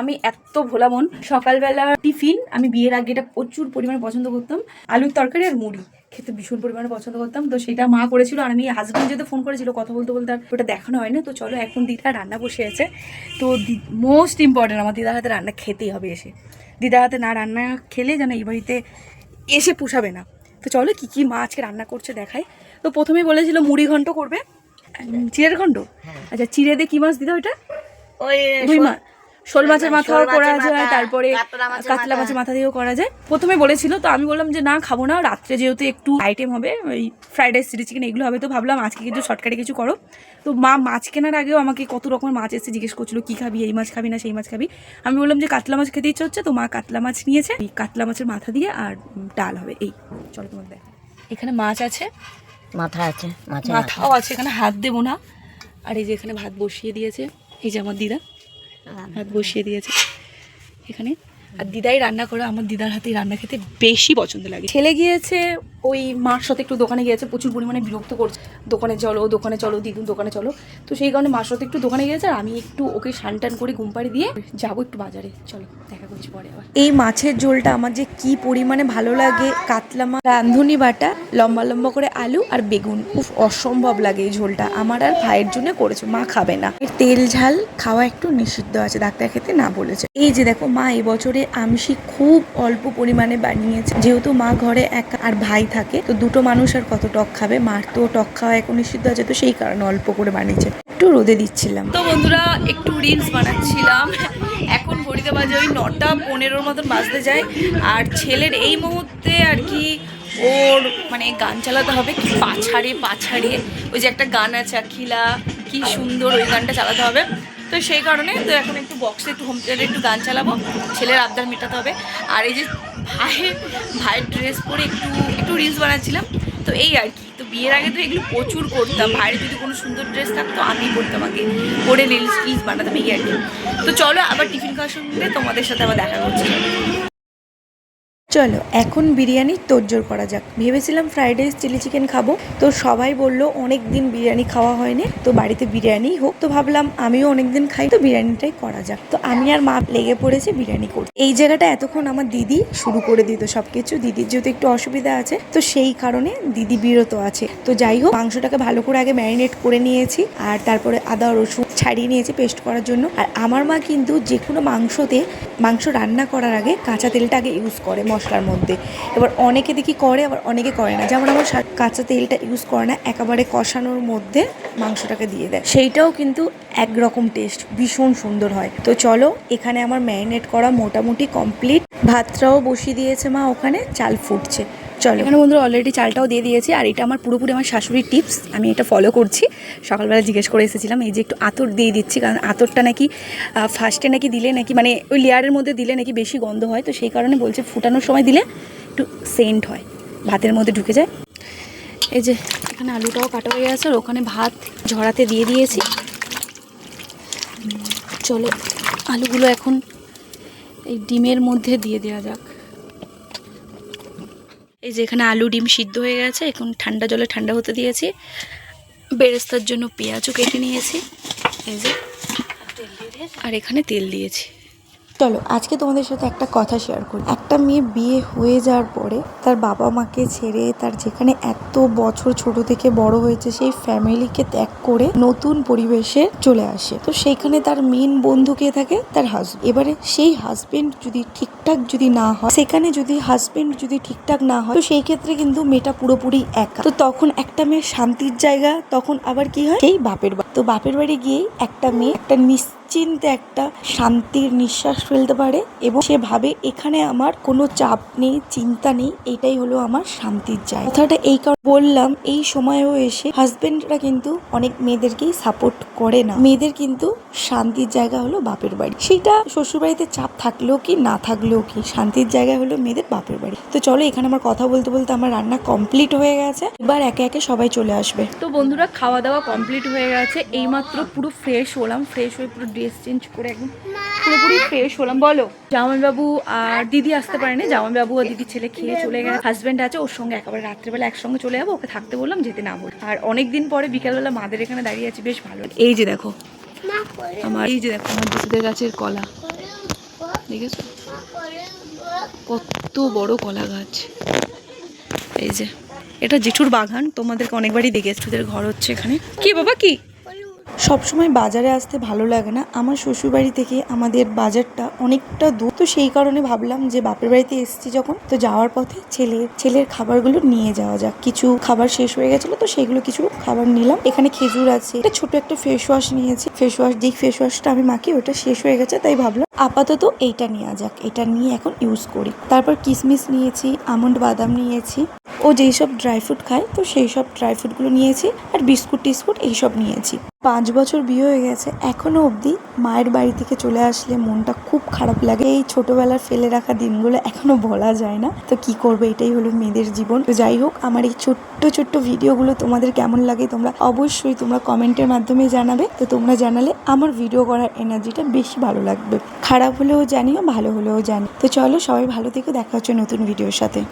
আমি এত ভোলা মন সকালবেলা টিফিন আমি বিয়ের আগে এটা প্রচুর পরিমাণে পছন্দ করতাম। আলুর তরকারি আর মুড়ি খেতে ভীষণ পরিমাণে পছন্দ করতাম। তো সেটা মা করেছিল আর আমি হাজব্যান্ড যেহেতু ফোন করেছিল কথা বলতে বলতে আর ওটা দেখানো হয় না তো চলো এখন দিদা রান্না বসে আছে। তো মোস্ট ইম্পর্টেন্ট আমার দিদার হাতে রান্না খেতেই হবে এসে। দিদার হাতে না রান্না খেলে যেন এই বাড়িতে এসে পুষাবে না। তো চলো কি কি মা আজকে রান্না করছে দেখাই। তো প্রথমে বলেছিল মুড়ি ঘন্ট করবে। চিড়ের ঘন্ট? আচ্ছা চিড়ে দিয়ে কী মাছ দিদা ওইটা? ওই রুই মাছ? শোল মাছের মাথাও করা যায় তারপরে কাতলা মাছের মাথা। দিয়েও করা যায়। প্রথমে বলেছিল তো আমি বললাম যে না খাব না রাত্রে যেহেতু একটু আইটেম হবে ওই ফ্রাইড রাইস চিলি চিকেন এগুলো হবে তো ভাবলাম আজকে কিছু শর্টকাটে কিছু করো। তো মা মাছ কেনার আগেও আমাকে কত রকমের মাছ এসে জিজ্ঞেস করছিল কী খাবি এই মাছ খাবি না সেই মাছ খাবি? আমি বললাম যে কাতলা মাছ খেতে ইচ্ছে হচ্ছে তো মা কাতলা মাছ নিয়েছে এই কাতলা মাছের মাথা দিয়ে আর ডাল হবে এই চলো তোমার দেখ। এখানে মাছ আছে। মাথা আছে মাছের মাথা। মাথাও আছে এখানে হাত দেবো না। আর এই যে এখানে ভাত বসিয়ে দিয়েছে এই যে আমার দিদা। ভাত বসিয়ে দিয়েছে। এখানে আর দিদাই রান্না করে আমার দিদার হাতেই রান্না খেতে বেশি পছন্দ লাগে। ছেলে গিয়েছে ওই মার সাথে একটু দোকানে গিয়েছে প্রচুর পরিমাণে বিরক্ত করছে। দোকানে চলো দোকানে চলো দিদুন দোকানে চলো। তো সেই কারণে মার সাথে একটু দোকানে গিয়েছে আর আমি একটু ওকে সান টান করে ঘুম পাড়ি দিয়ে যাব একটু বাজারে। চলো দেখা করছি পরে আবার। এই মাছের ঝোলটা আমার যে কি পরিমাণে ভালো লাগে কাতলা মাছ রাঁধুনি বাটা লম্বা লম্বা করে আলু আর বেগুন। উফ অসম্ভব লাগে এই ঝোলটা। আমার আর ভাইয়ের জন্য করেছে মা খাবে না। এর তেল ঝাল খাওয়া একটু নিষিদ্ধ আছে ডাক্তার খেতে না বলেছে। এই যে দেখো মা এবছরে আমিষি খুব অল্প পরিমাণে বানিয়েছে। যেহেতু মা ঘরে একা আর ভাই থাকে, তো দুটো মানুষ আর কত টক খাবে? মার তো টক খাওয়া এখন নিষিদ্ধ আছে, তো সেই কারণে অল্প করে বানিয়েছে। একটু রোদে দিচ্ছিলাম। তো বন্ধুরা, একটু রিলস বানাচ্ছিলাম। এখন ঘড়িতে বাজে ওই নটা পনেরোর মতন বাজতে যায়। আর ছেলের এই মুহূর্তে আর কি ওর মানে গান চালাতে হবে কি পাছাড়ে পাছাড়ে। ওই যে একটা গান আছে, আখিলা, কি সুন্দর ওই গানটা চালাতে হবে। তো সেই কারণে তো এখন একটু বক্সে একটু হোম থিয়েটারে একটু গান চালাবো। ছেলের আবদার মেটাতে হবে। আর এই যে ভাই ভাইয়ের ড্রেস পরে একটু একটু রিলস বানাচ্ছিলাম। তো এই আর কি। তো বিয়ের আগে তো এগুলো প্রচুর করতাম। ভাইয়ের যদি কোনো সুন্দর ড্রেস থাকতো আমি পরতাম আগে। পরে রিলস রিলস বানাতাম এই আর কি। তো চলো আবার টিফিন খাওয়ার সঙ্গে তোমাদের সাথে আবার দেখা করছি। চলো, এখন বিরিয়ানি তোড়জোড় করা যাক। ভেবেছিলাম ফ্রাইড রাইস চিলি চিকেন খাব। তো সবাই বলল, অনেক দিন বিরিয়ানি খাওয়া হয়নি। তো বাড়িতে বিরিয়ানি হোক। তো ভাবলাম, আমিও অনেক দিন খাই, তো বিরিয়ানিটাই করা যাক। তো আমি আর মা লেগে পড়েছে বিরিয়ানি করতে। এই জায়গাটা এতক্ষণ আমার দিদি শুরু করে দিত সবকিছু। দিদির যেহেতু একটু অসুবিধা আছে, তো সেই কারণে দিদি বিরত আছে। তো যাই হোক, মাংসটাকে ভালো করে আগে ম্যারিনেট করে নিয়েছি, আর তারপরে আদা, রসুন ছাড়িয়ে নিয়েছি পেস্ট করার জন্য। আর আমার মা কিন্তু যে কোনো মাংসতে, মাংস রান্না করার আগে কাঁচা তেলটা আগে ইউজ করে মশলার মধ্যে। এবার অনেকে দেখি করে, আবার অনেকে করে না। যেমন আমার কাঁচা তেলটা ইউজ করে না, একেবারে কষানোর মধ্যে মাংসটাকে দিয়ে দেয়। সেইটাও কিন্তু একরকম টেস্ট ভীষণ সুন্দর হয়। তো চলো, এখানে আমার ম্যারিনেট করা মোটামুটি কমপ্লিট ভাতটাও বসিয়ে দিয়েছে মা ওখানে, চাল ফুটছে। চলো। এখানে বন্ধুরা অলরেডি চালটাও দিয়ে দিয়েছি, আর এটা আমার পুরোপুরি আমার শাশুড়ির টিপস আমি এটা ফলো করছি। সকালবেলা জিজ্ঞেস করে এসেছিলাম, এই যে একটু আতর দিয়ে দিচ্ছি, কারণ আতরটা নাকি ফার্স্টে নাকি দিলে নাকি মানে ওই লেয়ারের মধ্যে দিলে নাকি বেশি গন্ধ হয়, তো সেই কারণে বলছে ফুটানোর সময় দিলে একটু সেন্ট হয়, ভাতের মধ্যে ঢুকে যায়। এই যে এখানে আলুটাও কাটা হয়ে গেছে ওখানে ভাত ঝরাতে দিয়ে দিয়েছি। চলো, আলুগুলো এখন এই ডিমের মধ্যে দিয়ে দেওয়া যাক। এই যে এখানে আলু ডিম সিদ্ধ হয়ে গেছে, এখন ঠান্ডা জলে ঠান্ডা হতে দিয়েছি। বেরেস্তার জন্য পেঁয়াজও কেটে নিয়েছি, এই যে। আর এখানে তেল দিয়েছি। চলো, আজকে তোমাদের সাথে একটা কথা শেয়ার করি। একটা মেয়ে বিয়ে হয়ে যাওয়ার পরে তার বাবা মাকে ছেড়ে তার যেখানে এত বছর ছোট থেকে বড় হয়েছে, সেই ফ্যামিলিকে ত্যাগ করে নতুন পরিবেশে চলে আসে। তো সেইখানে তার মেন বন্ধু কে থাকে? তার হাজবেন্ড এবারে সেই হাজবেন্ড যদি ঠিকঠাক যদি না হয়, সেখানে যদি হাজবেন্ড যদি ঠিকঠাক না হয়, তো সেই ক্ষেত্রে কিন্তু মেয়েটা পুরোপুরি একা। তো তখন একটা মেয়ের শান্তির জায়গা, তখন আবার কি হয়? সেই বাপের বাড়ি। তো বাপের বাড়ি গিয়েই একটা মেয়ে একটা নিশ্চিন্তে একটা শান্তির নিঃশ্বাস ফেলতে পারে এবং সে ভাবে, এখানে আমার কোনো চাপ নেই, চিন্তা নেই, এটাই হলো আমার শান্তির জায়গা। কথাটা এই কারণে বললাম, এই সময়েও এসে হাজবেন্ডরা কিন্তু অনেক মেয়েদেরকেই সাপোর্ট করে না। মেয়েদের কিন্তু শান্তির জায়গা হলো বাপের বাড়ি। সেটা শ্বশুরবাড়িতে চাপ থাকলেও কি, না থাকলেও কি, শান্তির জায়গা হলো মেয়েদের বাপের বাড়ি। তো চলো, এখানে আমার কথা বলতে বলতে আমার রান্না কমপ্লিট হয়ে গেছে। এবার একে একে সবাই চলে আসবে। তো বন্ধুরা, খাওয়া দাওয়া কমপ্লিট হয়ে গেছে। এইমাত্র পুরো ফ্রেশ হলাম ফ্রেশ হয়ে পুরো ড্রেস চেঞ্জ করে একদম পুরোপুরি ফ্রেশ হলাম। বলো, জামাইবাবু আর দিদি আসতে পারেনি, জামাইবাবু আর দিদি ছেলে খেয়ে চলে গেছে। হাজব্যান্ড আছে, ওর সঙ্গে একেবারে রাত্রেবেলা একসঙ্গে চলে যাব, ওকে থাকতে বললাম, যেতে না বল। আর অনেক দিন পরে বিকালবেলা মাদের এখানে দাঁড়িয়ে আছি, বেশ ভালো। এই যে দেখো, আমার এই যে দেখো, আমার দুধের গাছের কলা। দেখেছ? কত বড় কলা গাছ। এই যে, এটা জেঠুর বাগান, তোমাদেরকে অনেকবারই দেখেছি, ওদের ঘর হচ্ছে এখানে। কি বাবা, কি? সবসময় বাজারে আসতে ভালো লাগে না। আমার শ্বশুরবাড়ি থেকে আমাদের বাজারটা অনেকটা দূর। তো সেই কারণে ভাবলাম যে বাপের বাড়িতে এসেছি যখন, তো যাওয়ার পথে ছেলে, ছেলের খাবারগুলো নিয়ে যাওয়া যাক। কিছু খাবার শেষ হয়ে গেছিল, তো সেগুলো কিছু খাবার নিলাম। এখানে খেজুর আছে। এটা ছোট একটা ফেস ওয়াশ নিয়েছি। ফেস ওয়াশ যেই ফেস ওয়াশটা আমি মাখি, ওটা শেষ হয়ে গেছে, তাই ভাবলাম আপাতত এইটা নেওয়া যাক। এটা নিয়ে এখন ইউজ করি। তারপর কিশমিশ নিয়েছি, আমন্ড বাদাম নিয়েছি। ও যেই সব ড্রাই ফ্রুট খায়, তো সেই সব ড্রাই ফ্রুটগুলো নিয়েছি আর বিস্কুট টিস্কুট এইসব নিয়েছি। পাঁচ বছর বিয়ে হয়ে গেছে, এখনও অবধি মায়ের বাড়ি থেকে চলে আসলে মনটা খুব খারাপ লাগে। এই ছোটবেলার ফেলে রাখা দিনগুলো এখনও বলা যায় না। তো কি করবে, এটাই হলো মেয়েদের জীবন। তো যাই হোক, আমার এই ছোট্ট ছোট্ট ভিডিওগুলো তোমাদের কেমন লাগে তোমরা অবশ্যই তোমরা কমেন্টের মাধ্যমে জানাবে। তো তোমরা জানালে আমার ভিডিও করার এনার্জিটা বেশি ভালো লাগবে। খারাপ হলেও জানিও, ভালো হলেও জানি। তো চলো সবাই ভালো থেকো, দেখা হচ্ছে নতুন ভিডিওর সাথে।